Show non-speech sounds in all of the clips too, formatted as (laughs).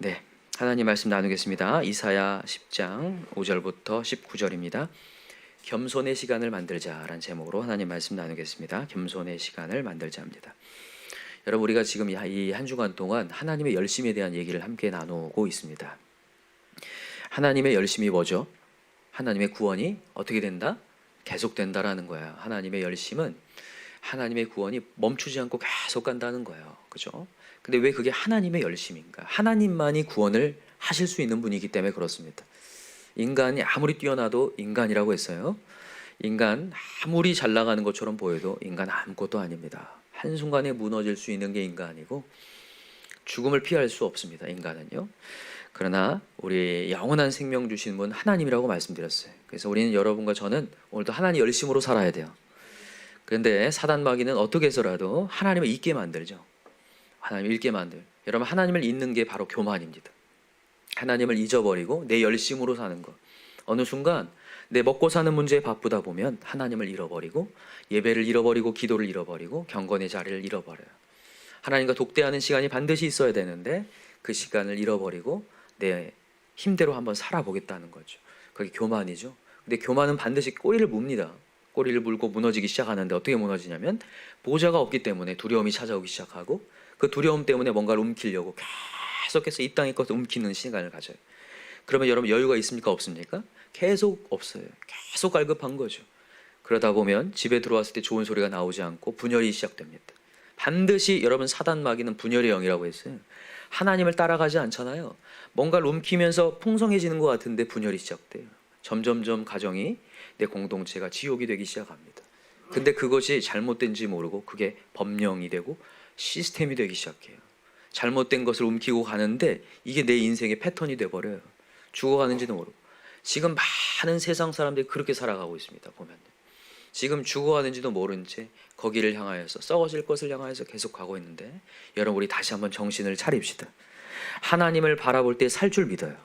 네. 하나님 말씀 나누겠습니다. 이사야 10장 5절부터 19절입니다. 겸손의 시간을 만들자라는 제목으로 하나님 말씀 나누겠습니다. 겸손의 시간을 만들자입니다. 여러분 우리가 지금 이 한 주간 동안 하나님의 열심에 대한 얘기를 함께 나누고 있습니다. 하나님의 열심이 뭐죠? 하나님의 구원이 어떻게 된다? 계속 된다라는 거예요. 하나님의 열심은 하나님의 구원이 멈추지 않고 계속 간다는 거예요. 그죠? 근데 왜 그게 하나님의 열심인가? 하나님만이 구원을 하실 수 있는 분이기 때문에 그렇습니다. 인간이 아무리 뛰어나도 인간이라고 했어요. 인간 아무리 잘 나가는 것처럼 보여도 인간 아무것도 아닙니다. 한순간에 무너질 수 있는 게 인간이고 죽음을 피할 수 없습니다. 인간은요. 그러나 우리 영원한 생명 주신 분 하나님이라고 말씀드렸어요. 그래서 우리는 여러분과 저는 오늘도 하나님 열심으로 살아야 돼요. 그런데 사단 마귀는 어떻게 해서라도 하나님을 잊게 만들죠. 하나님을 잊게 만들. 여러분 하나님을 잊는 게 바로 교만입니다. 하나님을 잊어버리고 내 열심으로 사는 것. 어느 순간 내 먹고 사는 문제에 바쁘다 보면 하나님을 잃어버리고 예배를 잃어버리고 기도를 잃어버리고 경건의 자리를 잃어버려요. 하나님과 독대하는 시간이 반드시 있어야 되는데 그 시간을 잃어버리고 내 힘대로 한번 살아보겠다는 거죠. 그게 교만이죠. 근데 교만은 반드시 꼬리를 뭅니다. 꼬리를 물고 무너지기 시작하는데 어떻게 무너지냐면 보좌가 없기 때문에 두려움이 찾아오기 시작하고 그 두려움 때문에 뭔가를 움키려고 계속해서 이 땅의 것을 움키는 시간을 가져요. 그러면 여러분 여유가 있습니까 없습니까? 계속 없어요. 계속 갈급한 거죠. 그러다 보면 집에 들어왔을 때 좋은 소리가 나오지 않고 분열이 시작됩니다. 반드시 여러분 사단 마귀는 분열의 영이라고 했어요. 하나님을 따라가지 않잖아요. 뭔가를 움키면서 풍성해지는 것 같은데 분열이 시작돼요. 점점점 가정이 내 공동체가 지옥이 되기 시작합니다. 근데 그것이 잘못된지 모르고 그게 법령이 되고 시스템이 되기 시작해요. 잘못된 것을 움키고 가는데 이게 내 인생의 패턴이 돼 버려요. 죽어가는지도 모르고. 지금 많은 세상 사람들이 그렇게 살아가고 있습니다. 보면 지금 죽어가는지도 모른 채 거기를 향하여서 썩어질 것을 향하여서 계속 가고 있는데 여러분 우리 다시 한번 정신을 차립시다. 하나님을 바라볼 때 살 줄 믿어요.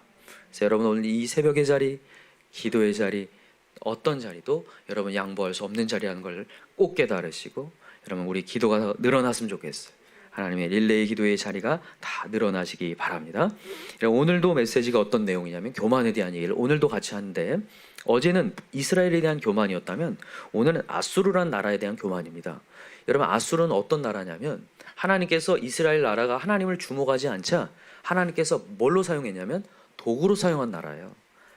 그래서 여러분 오늘 이 새벽의 자리, 기도의 자리, 어떤 자리도 여러분 양보할 수 없는 자리라는 걸 꼭 깨달으시고 여러분 우리 기도가 늘어났으면 좋겠어요. 하나님의 릴레이 기도의 자리가 다 늘어나시기 바랍니다. 오늘도 메시지가 어떤 내용이냐면 교만에 대한 얘기를 오늘도 같이 하는데 어제는 이스라엘에 대한 교만이었다면 오늘은 아수르란 나라에 대한 교만입니다. 여러분 아수르는 어떤 나라냐면 하나님께서 이스라엘 나라가 하나님을 주목하지 않자 하나님께서 뭘로 사용했냐면 도구로 사용한 나라예요.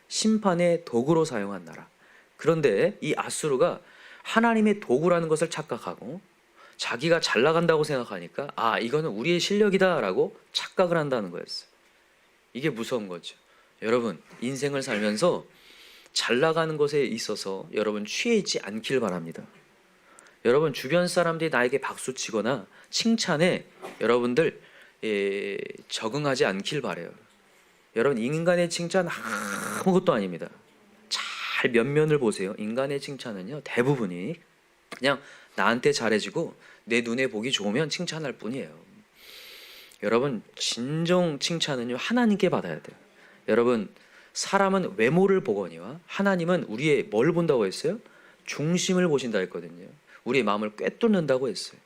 심판의 도구로 사용한 나라. 그런데 이 아수르가 하나님의 도구라는 것을 착각하고 자기가 잘 나간다고 생각하니까 아 이거는 우리의 실력이다라고 착각을 한다는 거였어요. 이게 무서운 거죠. 여러분 인생을 살면서 잘 나가는 것에 있어서 여러분 취해 있지 않길 바랍니다. 여러분 주변 사람들이 나에게 박수 치거나 칭찬에 여러분들 예, 적응하지 않길 바래요. 여러분 인간의 칭찬 아무것도 아닙니다. 잘 면면을 보세요. 인간의 칭찬은요 대부분이 그냥 나한테 잘해지고 내 눈에 보기 좋으면 칭찬할 뿐이에요. 여러분 진정 칭찬은요 하나님께 받아야 돼요. 여러분 사람은 외모를 보거니와 하나님은 우리의 뭘 본다고 했어요? 중심을 보신다 했거든요. 우리의 마음을 꿰뚫는다고 했어요.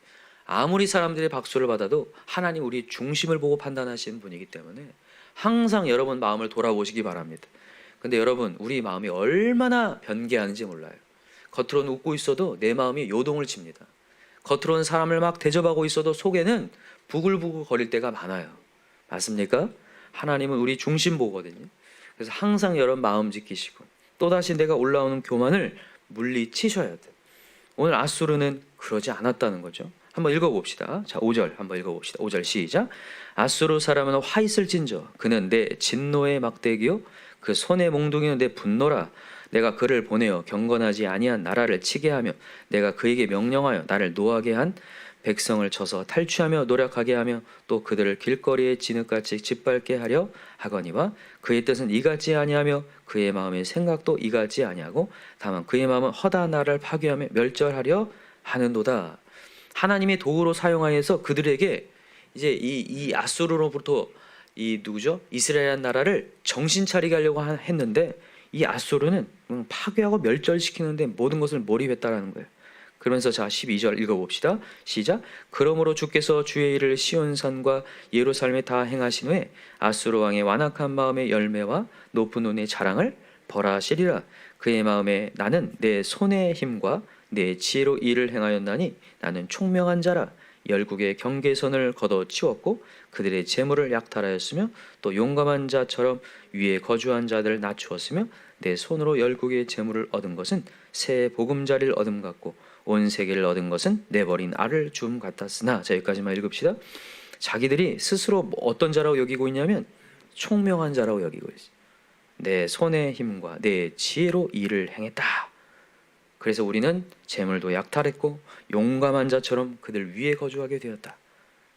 아무리 사람들의 박수를 받아도 하나님 우리 중심을 보고 판단하시는 분이기 때문에 항상 여러분 마음을 돌아보시기 바랍니다. 근데 여러분 우리 마음이 얼마나 변개하는지 몰라요. 겉으로는 웃고 있어도 내 마음이 요동을 칩니다. 겉으로는 사람을 막 대접하고 있어도 속에는 부글부글 거릴 때가 많아요. 맞습니까? 하나님은 우리 중심 보거든요. 그래서 항상 여러분 마음 지키시고 또다시 내가 올라오는 교만을 물리치셔야 돼. 오늘 아수르는 그러지 않았다는 거죠. 한번 읽어봅시다. 자, 5절 한번 읽어봅시다. 5절 시작. 아수르 사람은 화 있을진저 그는 내 진노의 막대기요 그 손의 몽둥이는 내 분노라 내가 그를 보내어 경건하지 아니한 나라를 치게 하며 내가 그에게 명령하여 나를 노하게 한 백성을 쳐서 탈취하며 노력하게 하며 또 그들을 길거리에 진흙같이 짓밟게 하려 하거니와 그의 뜻은 이같지 아니하며 그의 마음의 생각도 이같지 아니하고 다만 그의 마음은 허다한 나라를 파괴하며 멸절하려 하는도다. 하나님의 도구로 사용하여서 그들에게 이제 이, 이 아수르로부터 이 누구죠? 이스라엘 나라를 정신 차리게 하려고 하- 했는데 이 아수르는 음, 파괴하고 멸절시키는데 모든 것을 몰입했다라는 거예요. 그러면서 자 12절 읽어봅시다. 시작. 그러므로 주께서 주의 일을 시온산과 예루살렘에 다 행하신 후에 아수르 왕의 완악한 마음의 열매와 높은 눈의 자랑을 벌하시리라. 그의 마음에 나는 내 손의 힘과 내 지혜로 일을 행하였나니 나는 총명한 자라. 열국의 경계선을 걷어 치웠고 그들의 재물을 약탈하였으며 또 용감한 자처럼 위에 거주한 자들을 낮추었으며 내 손으로 열국의 재물을 얻은 것은 새 보금자리를 얻음 같고 온 세계를 얻은 것은 내 버린 알을 줌 같았으나 자 여기까지만 읽읍시다. 자기들이 스스로 뭐 어떤 자라고 여기고 있냐면 총명한 자라고 여기고 있어. 내 손의 힘과 내 지혜로 일을 행했다. 그래서 우리는 재물도 약탈했고 용감한 자처럼 그들 위에 거주하게 되었다.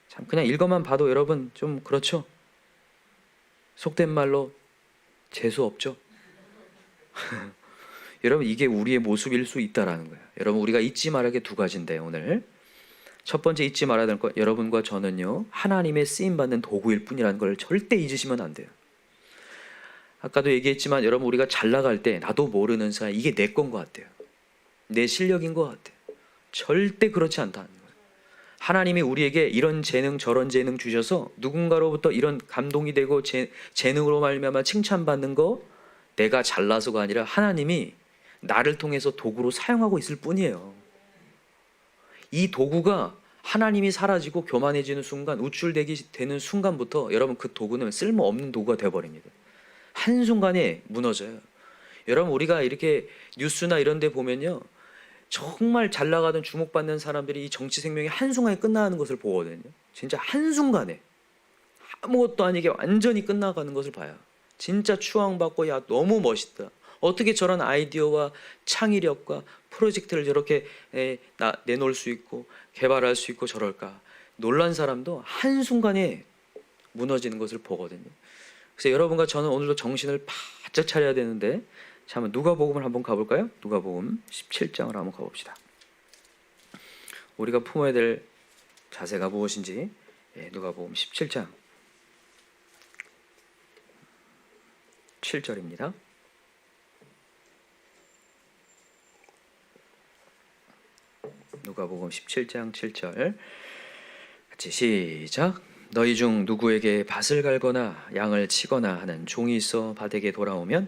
참 그냥 읽어만 봐도 여러분 좀 그렇죠. 속된 말로 재수 없죠. (laughs) 여러분 이게 우리의 모습일 수 있다라는 거예요. 여러분 우리가 잊지 말아야 할게두 가지인데 오늘 첫 번째 잊지 말아야 될거 여러분과 저는요 하나님의 쓰임 받는 도구일 뿐이라는 걸 절대 잊으시면 안 돼요. 아까도 얘기했지만 여러분 우리가 잘 나갈 때 나도 모르는 사이 이게 내 건 것 같아요. 내 실력인 것 같아요. 절대 그렇지 않다는 거예요. 하나님이 우리에게 이런 재능 저런 재능 주셔서 누군가로부터 이런 감동이 되고 재, 재능으로 말미암아 칭찬받는 거 내가 잘나서가 아니라 하나님이 나를 통해서 도구로 사용하고 있을 뿐이에요. 이 도구가 하나님이 사라지고 교만해지는 순간 우쭐대기 되는 순간부터 여러분 그 도구는 쓸모없는 도구가 되어버립니다. 한순간에 무너져요. 여러분 우리가 이렇게 뉴스나 이런 데 보면요. 정말 잘 나가던 주목받는 사람들이 이 정치 생명이 한순간에 끝나는 것을 보거든요. 진짜 한순간에 아무것도 아니게 완전히 끝나가는 것을 봐요. 진짜 추앙받고 야 너무 멋있다. 어떻게 저런 아이디어와 창의력과 프로젝트를 저렇게 에, 나, 내놓을 수 있고 개발할 수 있고 저럴까 놀란 사람도 한순간에 무너지는 것을 보거든요. 그래서 여러분과 저는 오늘도 정신을 바짝 차려야 되는데 자, 한번 누가복음을 한번 가볼까요? 누가복음? 17장을 한번 가봅시다. 우리가 품어야 될 자세가 무엇인지. 예, 누가복음? 17장. 7절입니다. 누가복음? 17장 7절. 같이 시작. 너희 중 누구에게 밭을 갈거나 양을 치거나 하는 종이 있어 밭에게 돌아오면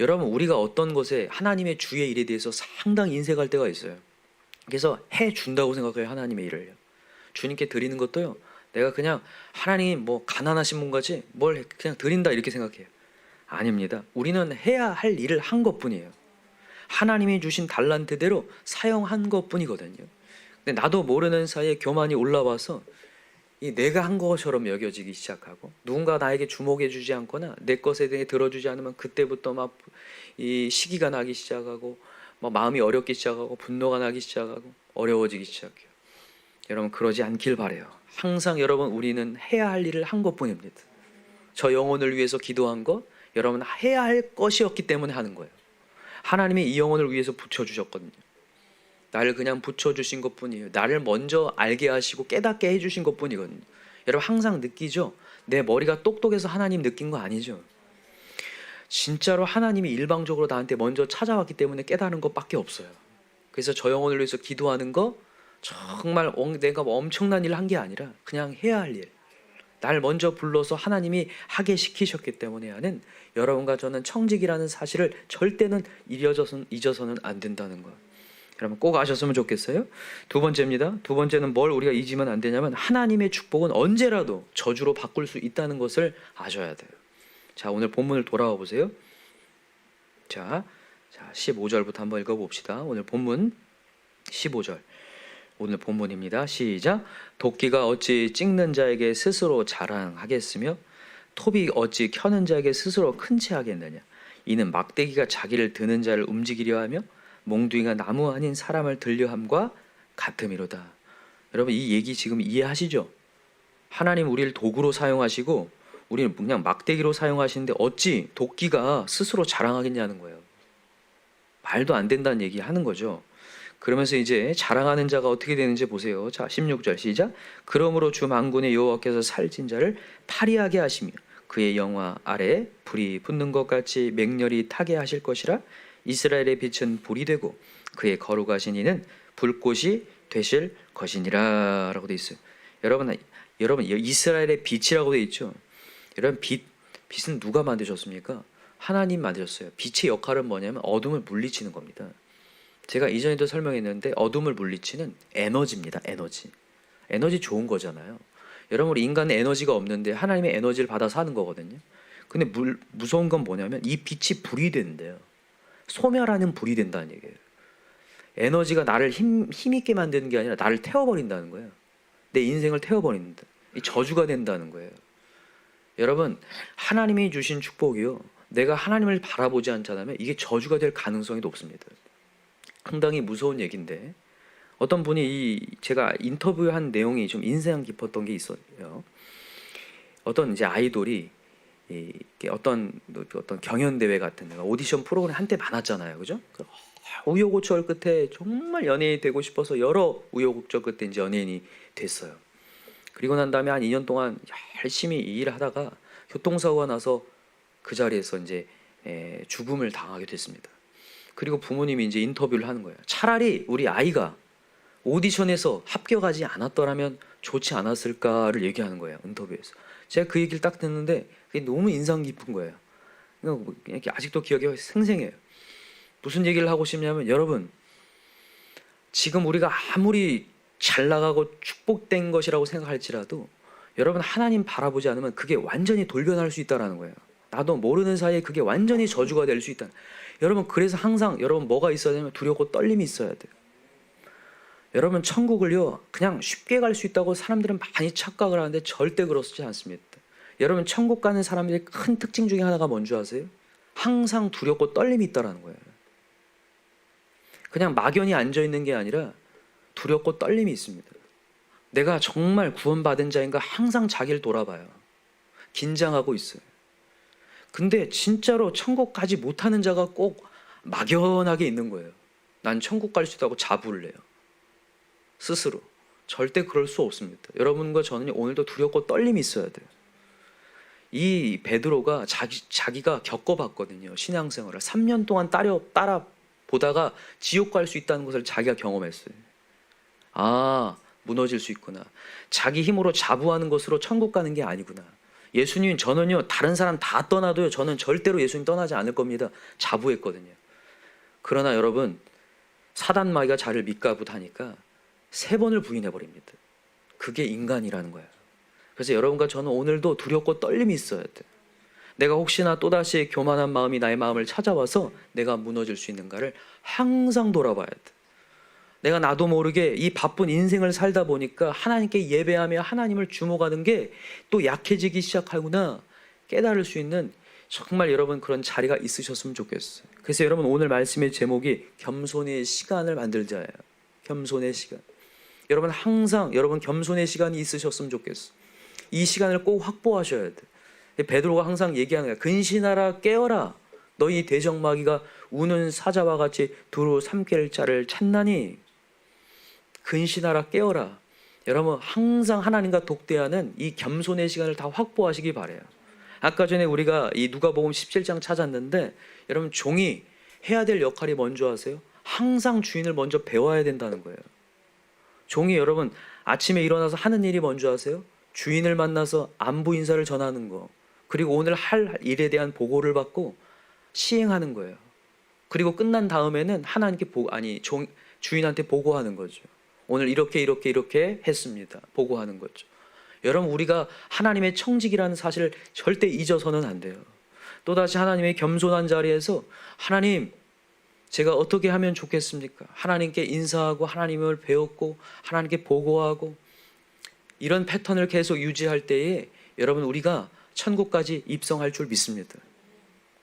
여러분 우리가 어떤 것에 하나님의 주의 일에 대해서 상당히 인색할 때가 있어요. 그래서 해 준다고 생각해요 하나님의 일을요. 주님께 드리는 것도요. 내가 그냥 하나님 뭐 가난하신 분 같이 뭘 그냥 드린다 이렇게 생각해요. 아닙니다. 우리는 해야 할 일을 한 것뿐이에요. 하나님이 주신 달란트대로 사용한 것뿐이거든요. 근데 나도 모르는 사이에 교만이 올라와서 이 내가 한 것처럼 여겨지기 시작하고 누군가 나에게 주목해 주지 않거나 내 것에 대해 들어주지 않으면 그때부터 막 이 시기가 나기 시작하고 막 마음이 어렵기 시작하고 분노가 나기 시작하고 어려워지기 시작해요. 여러분 그러지 않길 바래요. 항상 여러분 우리는 해야 할 일을 한 것뿐입니다. 저 영혼을 위해서 기도한 것 여러분 해야 할 것이었기 때문에 하는 거예요. 하나님이 이 영혼을 위해서 붙여 주셨거든요. 나를 그냥 붙여주신 것 뿐이에요. 나를 먼저 알게 하시고 깨닫게 해주신 것 뿐이거든요. 여러분 항상 느끼죠? 내 머리가 똑똑해서 하나님 느낀 거 아니죠? 진짜로 하나님이 일방적으로 나한테 먼저 찾아왔기 때문에 깨달은 것밖에 없어요. 그래서 저 영혼을 위해서 기도하는 거 정말 내가 뭐 엄청난 일을 한 게 아니라 그냥 해야 할 일. 날 먼저 불러서 하나님이 하게 시키셨기 때문에 하는 여러분과 저는 청직이라는 사실을 절대는 잊어서는, 잊어서는 안 된다는 거. 여러분 꼭 아셨으면 좋겠어요. 두 번째입니다. 두 번째는 뭘 우리가 잊으면 안 되냐면 하나님의 축복은 언제라도 저주로 바꿀 수 있다는 것을 아셔야 돼요. 자, 오늘 본문을 돌아와 보세요. 자, 자 15절부터 한번 읽어 봅시다. 오늘 본문 15절. 오늘 본문입니다. 시작. 도끼가 어찌 찍는 자에게 스스로 자랑하겠으며 톱이 어찌 켜는 자에게 스스로 큰 채 하겠느냐. 이는 막대기가 자기를 드는 자를 움직이려 하며 몽둥이가 나무 아닌 사람을 들려함과 같음이로다. 여러분 이 얘기 지금 이해하시죠? 하나님 우리를 도구로 사용하시고 우리는 그냥 막대기로 사용하시는데 어찌 도끼가 스스로 자랑하겠냐는 거예요. 말도 안 된다는 얘기 하는 거죠. 그러면서 이제 자랑하는 자가 어떻게 되는지 보세요. 자, 16절 시작. 그러므로 주 만군의 여호와께서 살찐 자를 파리하게 하시며 그의 영화 아래 불이 붙는 것 같이 맹렬히 타게 하실 것이라 이스라엘의 빛은 불이 되고 그의 거룩하신 이는 불꽃이 되실 것이니라라고 돼 있어요. 여러분 여러분 이스라엘의 빛이라고 돼 있죠. 여러분 빛 빛은 누가 만드셨습니까? 하나님 만드셨어요. 빛의 역할은 뭐냐면 어둠을 물리치는 겁니다. 제가 이전에도 설명했는데 어둠을 물리치는 에너지입니다. 에너지. 에너지 좋은 거잖아요. 여러분 우리 인간은 에너지가 없는데 하나님의 에너지를 받아 사는 거거든요. 근데 물, 무서운 건 뭐냐면 이 빛이 불이 된대요. 소멸하는 불이 된다는 얘기예요. 에너지가 나를 힘, 힘있게 만드는 게 아니라 나를 태워버린다는 거예요. 내 인생을 태워버린다. 이 저주가 된다는 거예요. 여러분 하나님이 주신 축복이요. 내가 하나님을 바라보지 않잖아요. 이게 저주가 될 가능성이 높습니다. 상당히 무서운 얘기인데 어떤 분이 이 제가 인터뷰한 내용이 좀 인상 깊었던 게 있었어요. 어떤 이제 아이돌이 이 어떤 어떤 경연 대회 같은 데 오디션 프로그램 한때 많았잖아요, 그죠? 그 우여곡절 끝에 정말 연예인이 되고 싶어서 여러 우여곡절 끝에 이제 연예인이 됐어요. 그리고 난 다음에 한 2년 동안 열심히 일을 하다가 교통사고가 나서 그 자리에서 이제 에, 죽음을 당하게 됐습니다. 그리고 부모님이 이제 인터뷰를 하는 거예요. 차라리 우리 아이가 오디션에서 합격하지 않았더라면 좋지 않았을까를 얘기하는 거예요. 인터뷰에서. 제가 그 얘기를 딱 듣는데 그게 너무 인상 깊은 거예요. 그러니까 이렇게 아직도 기억이 생생해요. 무슨 얘기를 하고 싶냐면 여러분 지금 우리가 아무리 잘 나가고 축복된 것이라고 생각할지라도 여러분 하나님 바라보지 않으면 그게 완전히 돌변할 수 있다라는 거예요. 나도 모르는 사이에 그게 완전히 저주가 될 수 있다. 여러분 그래서 항상 여러분 뭐가 있어야 되면 두렵고 떨림이 있어야 돼요. 여러분 천국을요 그냥 쉽게 갈 수 있다고 사람들은 많이 착각을 하는데 절대 그렇지 않습니다. 여러분 천국 가는 사람들의 큰 특징 중에 하나가 뭔지 아세요? 항상 두렵고 떨림이 있다라는 거예요. 그냥 막연히 앉아 있는 게 아니라 두렵고 떨림이 있습니다. 내가 정말 구원받은 자인가 항상 자기를 돌아봐요. 긴장하고 있어요. 근데 진짜로 천국 가지 못하는 자가 꼭 막연하게 있는 거예요. 난 천국 갈 수 있다고 자부를 해요. 스스로. 절대 그럴 수 없습니다. 여러분과 저는 오늘도 두렵고 떨림이 있어야 돼요. 이 베드로가 자기, 자기가 겪어봤거든요. 신앙생활을. 3년 동안 따려, 따라 보다가 지옥 갈 수 있다는 것을 자기가 경험했어요. 아, 무너질 수 있구나. 자기 힘으로 자부하는 것으로 천국 가는 게 아니구나. 예수님 저는요 다른 사람 다 떠나도요 저는 절대로 예수님 떠나지 않을 겁니다. 자부했거든요. 그러나 여러분 사단 마귀가 자를 밑가부다니까 세 번을 부인해 버립니다. 그게 인간이라는 거예요. 그래서 여러분과 저는 오늘도 두렵고 떨림이 있어야 돼. 내가 혹시나 또다시 교만한 마음이 나의 마음을 찾아와서 내가 무너질 수 있는가를 항상 돌아봐야 돼. 내가 나도 모르게 이 바쁜 인생을 살다 보니까 하나님께 예배하며 하나님을 주목하는 게 또 약해지기 시작하구나 깨달을 수 있는 정말 여러분 그런 자리가 있으셨으면 좋겠어요. 그래서 여러분 오늘 말씀의 제목이 겸손의 시간을 만들자예요. 겸손의 시간. 여러분 항상 여러분 겸손의 시간이 있으셨으면 좋겠어. 이 시간을 꼭 확보하셔야 돼. 베드로가 항상 얘기하는 거야. 근신하라 깨어라. 너희 대적마귀가 우는 사자와 같이 두루 삼킬 자를 찾나니 근신하라 깨어라. 여러분 항상 하나님과 독대하는 이 겸손의 시간을 다 확보하시기 바래요. 아까 전에 우리가 이 누가복음 17장 찾았는데 여러분 종이 해야 될 역할이 뭔지 아세요? 항상 주인을 먼저 배워야 된다는 거예요. 종이 여러분 아침에 일어나서 하는 일이 뭔지 아세요? 주인을 만나서 안부 인사를 전하는 거. 그리고 오늘 할 일에 대한 보고를 받고 시행하는 거예요. 그리고 끝난 다음에는 하나님께 보 아니 종 주인한테 보고하는 거죠. 오늘 이렇게 이렇게 이렇게 했습니다. 보고하는 거죠. 여러분 우리가 하나님의 청직이라는 사실을 절대 잊어서는 안 돼요. 또다시 하나님의 겸손한 자리에서 하나님 제가 어떻게 하면 좋겠습니까? 하나님께 인사하고 하나님을 배웠고 하나님께 보고하고 이런 패턴을 계속 유지할 때에 여러분 우리가 천국까지 입성할 줄 믿습니다.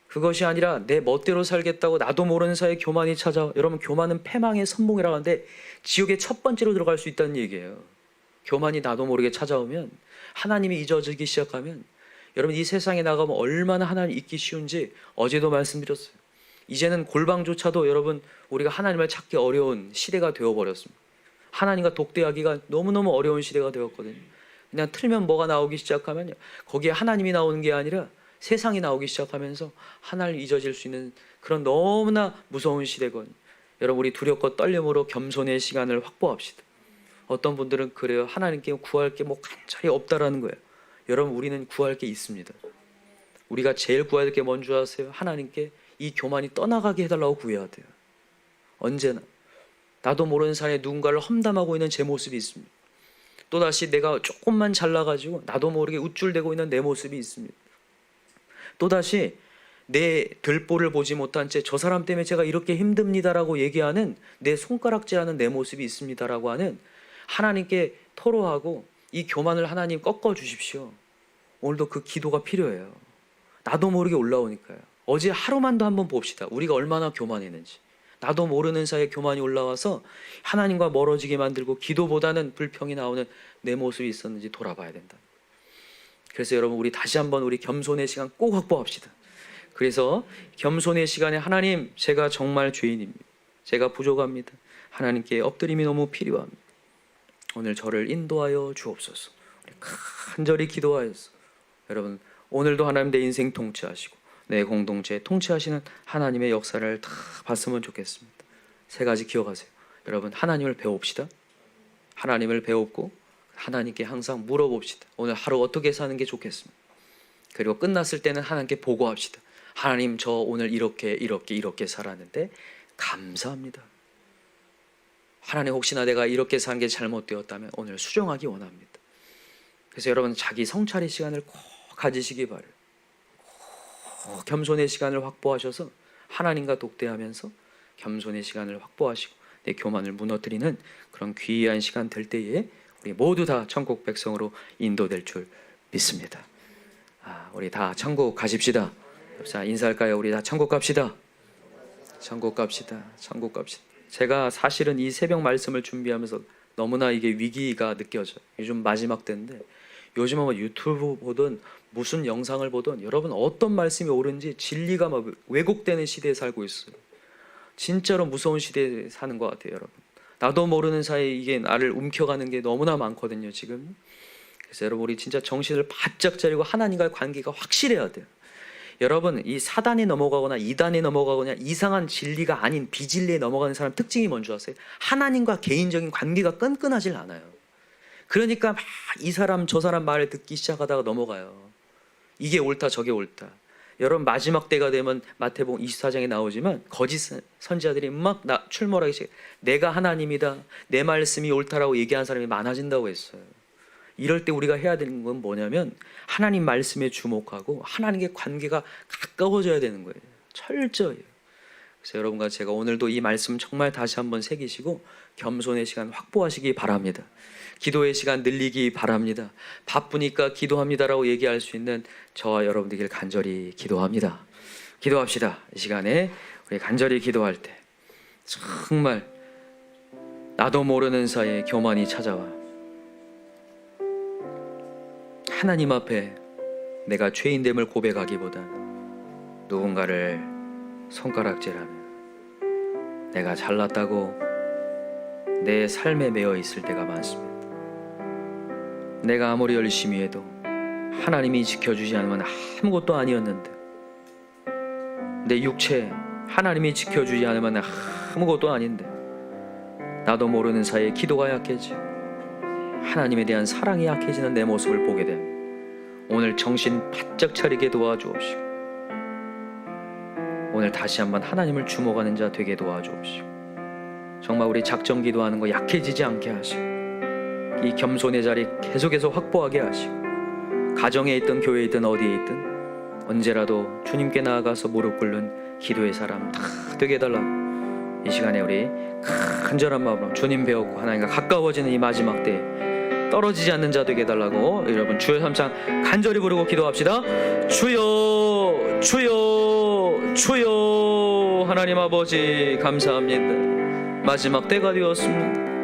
그것이 아니라 내 멋대로 살겠다고 나도 모르는 사이에 교만이 찾아 여러분 교만은 패망의 선봉이라고 하는데 지옥의 첫 번째로 들어갈 수 있다는 얘기예요. 교만이 나도 모르게 찾아오면 하나님이 잊어지기 시작하면 여러분 이 세상에 나가면 얼마나 하나님 잊기 쉬운지 어제도 말씀드렸어요. 이제는 골방조차도 여러분 우리가 하나님을 찾기 어려운 시대가 되어 버렸습니다. 하나님과 독대하기가 너무너무 어려운 시대가 되었거든요. 그냥 틀면 뭐가 나오기 시작하면 거기에 하나님이 나오는 게 아니라 세상이 나오기 시작하면서 하나님 잊어질 수 있는 그런 너무나 무서운 시대거든요. 여러분 우리 두렵고 떨림으로 겸손의 시간을 확보합시다. 어떤 분들은 그래요. 하나님께 구할 게 뭐 간절히 없다라는 거예요. 여러분 우리는 구할 게 있습니다. 우리가 제일 구해야 될 게 뭔지 아세요? 하나님께 이 교만이 떠나가게 해달라고 구해야 돼요. 언제나 나도 모르는 사이에 누군가를 험담하고 있는 제 모습이 있습니다. 또 다시 내가 조금만 잘나가지고 나도 모르게 우쭐대고 있는 내 모습이 있습니다. 또 다시 내 들보를 보지 못한 채 저 사람 때문에 제가 이렇게 힘듭니다라고 얘기하는 내 손가락질하는 내 모습이 있습니다라고 하는 하나님께 토로하고 이 교만을 하나님 꺾어 주십시오. 오늘도 그 기도가 필요해요. 나도 모르게 올라오니까요. 어제 하루만도 한번 봅시다. 우리가 얼마나 교만했는지. 나도 모르는 사이에 교만이 올라와서 하나님과 멀어지게 만들고 기도보다는 불평이 나오는 내 모습이 있었는지 돌아봐야 된다. 그래서 여러분 우리 다시 한번 우리 겸손의 시간 꼭 확보합시다. 그래서 겸손의 시간에 하나님 제가 정말 죄인입니다. 제가 부족합니다. 하나님께 엎드림이 너무 필요합니다. 오늘 저를 인도하여 주옵소서. 간절히 기도하여서 여러분 오늘도 하나님 내 인생 통치하시고 내 공동체 통치하시는 하나님의 역사를 다 봤으면 좋겠습니다. 세 가지 기억하세요. 여러분 하나님을 배웁시다. 하나님을 배웠고 하나님께 항상 물어봅시다. 오늘 하루 어떻게 사는 게 좋겠습니까? 그리고 끝났을 때는 하나님께 보고합시다. 하나님 저 오늘 이렇게 이렇게 이렇게 살았는데 감사합니다. 하나님 혹시나 내가 이렇게 산 게 잘못되었다면 오늘 수정하기 원합니다. 그래서 여러분 자기 성찰의 시간을 꼭 가지시기 바래요. 꼭 겸손의 시간을 확보하셔서 하나님과 독대하면서 겸손의 시간을 확보하시고 내 교만을 무너뜨리는 그런 귀한 시간 될 때에 우리 모두 다 천국 백성으로 인도될 줄 믿습니다. 아, 우리 다 천국 가십시다. 자 인사할까요? 우리 다 천국 갑시다. 천국 갑시다. 천국 갑시다. 제가 사실은 이 새벽 말씀을 준비하면서 너무나 이게 위기가 느껴져요. 요즘 마지막 때인데 요즘은 뭐 유튜브 보든 무슨 영상을 보든 여러분 어떤 말씀이 옳은지 진리가 막 왜곡되는 시대에 살고 있어요. 진짜로 무서운 시대에 사는 것 같아요, 여러분. 나도 모르는 사이 이게 나를 움켜가는 게 너무나 많거든요, 지금. 그래서 여러분 우리 진짜 정신을 바짝 차리고 하나님과의 관계가 확실해야 돼요. 여러분 이 사단이 넘어가거나 이단이 넘어가거나 이상한 진리가 아닌 비진리에 넘어가는 사람 특징이 뭔지 아세요? 하나님과 개인적인 관계가 끈끈하질 않아요. 그러니까 막 이 사람 저 사람 말을 듣기 시작하다가 넘어가요. 이게 옳다 저게 옳다. 여러분 마지막 때가 되면 마태복음 24장에 나오지만 거짓 선지자들이 막 나, 출몰하기 시작. 내가 하나님이다. 내 말씀이 옳다라고 얘기하는 사람이 많아진다고 했어요. 이럴 때 우리가 해야 되는 건 뭐냐면 하나님 말씀에 주목하고 하나님의 관계가 가까워져야 되는 거예요. 철저히. 그래서 여러분과 제가 오늘도 이 말씀 정말 다시 한번 새기시고 겸손의 시간 확보하시기 바랍니다. 기도의 시간 늘리기 바랍니다. 바쁘니까 기도합니다라고 얘기할 수 있는 저와 여러분들길 간절히 기도합니다. 기도합시다. 이 시간에 우리 간절히 기도할 때 정말 나도 모르는 사이에 교만이 찾아와 하나님 앞에 내가 죄인됨을 고백하기보다 누군가를 손가락질하며 내가 잘났다고 내 삶에 매여 있을 때가 많습니다. 내가 아무리 열심히 해도 하나님이 지켜주지 않으면 아무것도 아니었는데. 내 육체 하나님이 지켜주지 않으면 아무것도 아닌데. 나도 모르는 사이에 기도가 약해지. 하나님에 대한 사랑이 약해지는 내 모습을 보게 됩니다. 오늘 정신 바짝 차리게 도와주옵시고. 오늘 다시 한번 하나님을 주목하는 자 되게 도와주옵시고. 정말 우리 작정 기도하는 거 약해지지 않게 하시고 이 겸손의 자리 계속해서 확보하게 하시고 가정에 있든 교회에 있든 어디에 있든 언제라도 주님께 나아가서 무릎 꿇는 기도의 사람 다 되게 해달라고 이 시간에 우리 간절한 마음으로 주님 배웠고 하나님과 가까워지는 이 마지막 때 떨어지지 않는 자 되게 해달라고 여러분 주여 삼창 간절히 부르고 기도합시다 주여 주여 주여 하나님 아버지 감사합니다. 마지막 때가 되었습니다.